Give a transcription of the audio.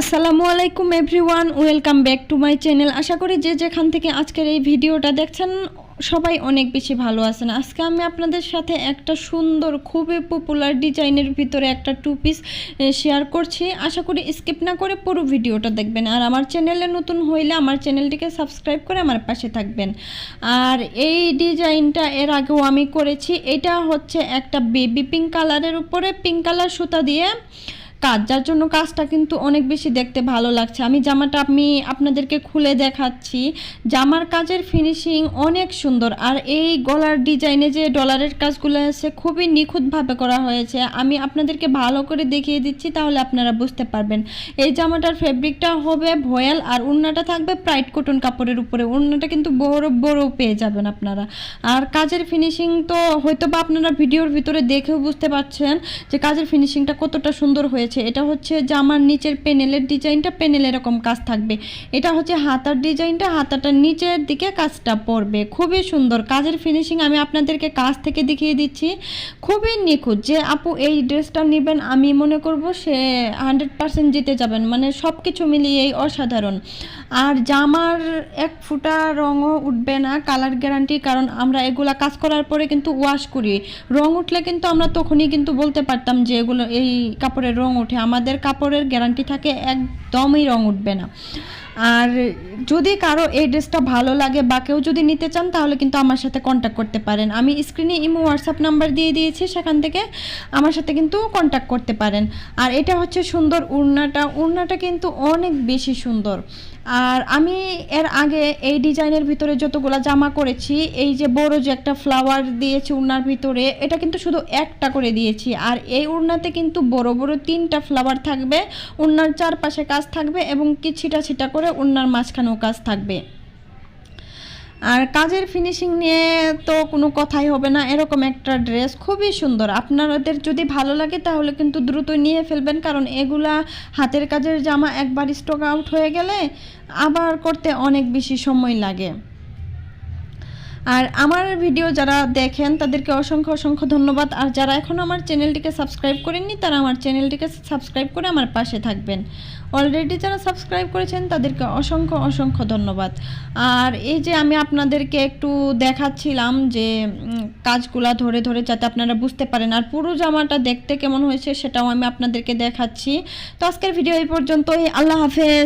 আসসালামু আলাইকুম everyone, welcome back to my channel. আশা করি যে যেখান থেকে আজকের এই ভিডিওটা দেখছেন, সবাই অনেক বেশি ভালো আছেন। আজকে আমি আপনাদের সাথে একটা সুন্দর, খুবই পপুলার ডিজাইনের ভিতরে একটা টু পিস শেয়ার করছি। আশা করি স্কিপ না করে পুরো ভিডিওটা দেখবেন। আর আমার চ্যানেলে নতুন হইলে আমার চ্যানেলটিকে সাবস্ক্রাইব করে আমার পাশে থাকবেন। আর এই ডিজাইনটা এর আগেও আমি করেছি। এটা হচ্ছে একটা বেবি পিঙ্ক কালারের উপরে পিঙ্ক কালার সুতা দিয়ে কাজ, যার জন্য কাজটা কিন্তু অনেক বেশি দেখতে ভালো লাগছে। আমি জামাটা আমি আপনাদেরকে খুলে দেখাচ্ছি। জামার কাজের ফিনিশিং অনেক সুন্দর। আর এই গলার ডিজাইনে যে ডলারের কাজগুলো আছে, খুবই নিখুঁতভাবে করা হয়েছে। আমি আপনাদেরকে ভালো করে দেখিয়ে দিচ্ছি, তাহলে আপনারা বুঝতে পারবেন। এই জামাটার ফেব্রিকটা হবে ভয়েল, আর উন্নাটা থাকবে প্রাইড কটন কাপড়ের উপরে। উন্নাটা কিন্তু বড় বড় পেয়ে যাবেন আপনারা। আর কাজের ফিনিশিং তো হয়তো বা আপনারা ভিডিওর ভিতরে দেখেও বুঝতে পারছেন যে কাজের ফিনিশিংটা কতটা সুন্দর হয়েছে। এটা হচ্ছে জামার নিচের পেনেলের ডিজাইনটা পেনেল এরকম কাজ থাকবে। এটা হচ্ছে হাতার ডিজাইনটা হাতাটার নিচের দিকে কাজটা পড়বে। খুবই সুন্দর। কাজের ফিনিশিং আমি আপনাদেরকে কাজ থেকে দেখিয়ে দিচ্ছি। খুবই নিখুঁত। যে আপু এই ড্রেসটা নেবেন, আমি মনে করব সে হান্ড্রেড পার্সেন্ট জিতে যাবেন। মানে সব কিছু মিলিয়েই অসাধারণ। আর জামার এক ফুটা রঙও উঠবে না কালার গ্যারান্টি কারণ আমরা এগুলা কাজ করার পরে কিন্তু ওয়াশ করি। রং উঠলে কিন্তু আমরা তখনই কিন্তু বলতে পারতাম যে এগুলো, এই কাপড়ের রং ওঠে আমাদের কাপড়ের গ্যারান্টি থাকে একদমই রং উঠবে না। আর যদি কারও এই ড্রেসটা ভালো লাগে বা কেউ যদি নিতে চান, তাহলে কিন্তু আমার সাথে কন্ট্যাক্ট করতে পারেন। আমি স্ক্রিনে ইমো হোয়াটসঅ্যাপ নাম্বার দিয়ে দিয়েছি, সেখান থেকে আমার সাথে কিন্তু কন্ট্যাক্ট করতে পারেন। আর এটা হচ্ছে সুন্দর উড়নাটা। উড়নাটা কিন্তু অনেক বেশি সুন্দর। আর আমি এর আগে এই ডিজাইনের ভিতরে যতগুলো জামা করেছি, এই যে বড় যে একটা ফ্লাওয়ার দিয়েছি উড়নার ভিতরে, এটা কিন্তু শুধু একটা করে দিয়েছি। আর এই উড়নাতে কিন্তু বড় বড় তিনটা ফ্লাওয়ার থাকবে। উড়নার চারপাশে কাজ থাকবে এবং কি ছিটা ছিটা করে ওনার মাঝখানেও কাজ থাকবে। আর কাজের ফিনিশিং নিয়ে তো কোনো কথাই হবে না, এরকম একটা ড্রেস খুবই সুন্দর। আপনাদের যদি ভালো লাগে তাহলে কিন্তু দ্রুত নিয়ে ফেলবেন, কারণ এগুলা হাতের কাজের জামা একবার স্টক আউট হয়ে গেলে আবার করতে অনেক বেশি সময় লাগে। আর আমার ভিডিও যারা দেখেন, তাদেরকে অসংখ্য অসংখ্য ধন্যবাদ। আর যারা এখনও আমার চ্যানেলটিকে সাবস্ক্রাইব করেননি, তারা আমার চ্যানেলটিকে সাবস্ক্রাইব করে আমার পাশে থাকবেন। অলরেডি যারা সাবস্ক্রাইব করেছেন, তাদেরকে অসংখ্য অসংখ্য ধন্যবাদ। আর এই যে আমি আপনাদেরকে একটু দেখাচ্ছিলাম যে কাজগুলা ধরে ধরে যাতে আপনারা বুঝতে পারেন, আর পুরো জামাটা দেখতে কেমন হয়েছে সেটাও আমি আপনাদেরকে দেখাচ্ছি। তো আজকের ভিডিও এই পর্যন্তই। আল্লাহ হাফেজ।